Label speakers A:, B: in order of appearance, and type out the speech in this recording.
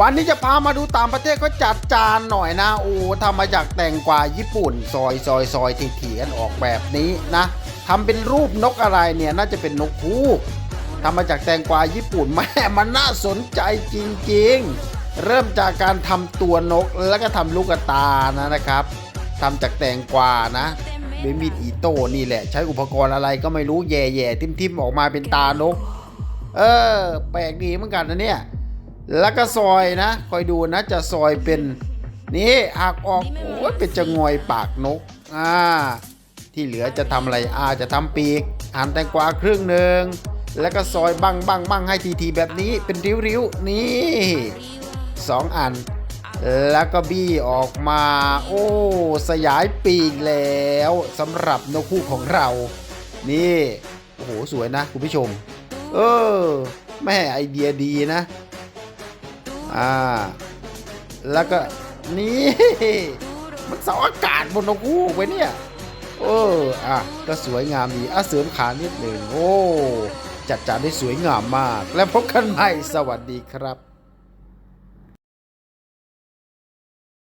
A: วันนี้จะพามาดูต่างประเทศก็จัดจานหน่อยนะโอ้ทำมาจากแตงกวาญี่ปุ่น ซอยซอยซอยทีทีกันออกแบบนี้นะทำเป็นรูปนกอะไรเนี่ยน่าจะเป็นนกฮูกทำมาจากแตงกวาญี่ปุ่นแม่มันน่าสนใจจริงๆ เริ่มจากการทำตัวนกแล้วก็ทำลูกตานะนะครับทำจากแตงกวานะด้วยมีดอีโต้นี่แหละ ใช้อุปกรณ์อะไรก็ไม่รู้แย่ๆทิ่มๆออกมาเป็นตานก เออ แปลกดีเหมือนกันนะเนี่ย แล้วก็ซอยนะ คอยดูนะจะซอยเป็นนี่หักออกโอ้ยเป็นจะงอยปากนกอ่าที่เหลือจะทำอะไรอาจะทำปีกหั่นแตงกวาครึ่งหนึ่งแล้วก็ซอยบังบังบังให้ทีๆแบบนี้เป็นริ้วๆนี่สองอัน แล้วก็บี้ออกมา โอ้สยายปีกแล้วสำหรับนกคู่ของเรา นี่โอ้โหสวยนะคุณผู้ชม เออแม่ไอเดียดีนะ อ่า แล้วก็นี่มันเสาอากาศบนนกฮูกไว้เนี่ยโอ้อะก็สวยงามดีอะเสริมขานิดหนึ่งโอ้จัดจานได้สวยงามมาก แล้วพบกันใหม่สวัสดีครับ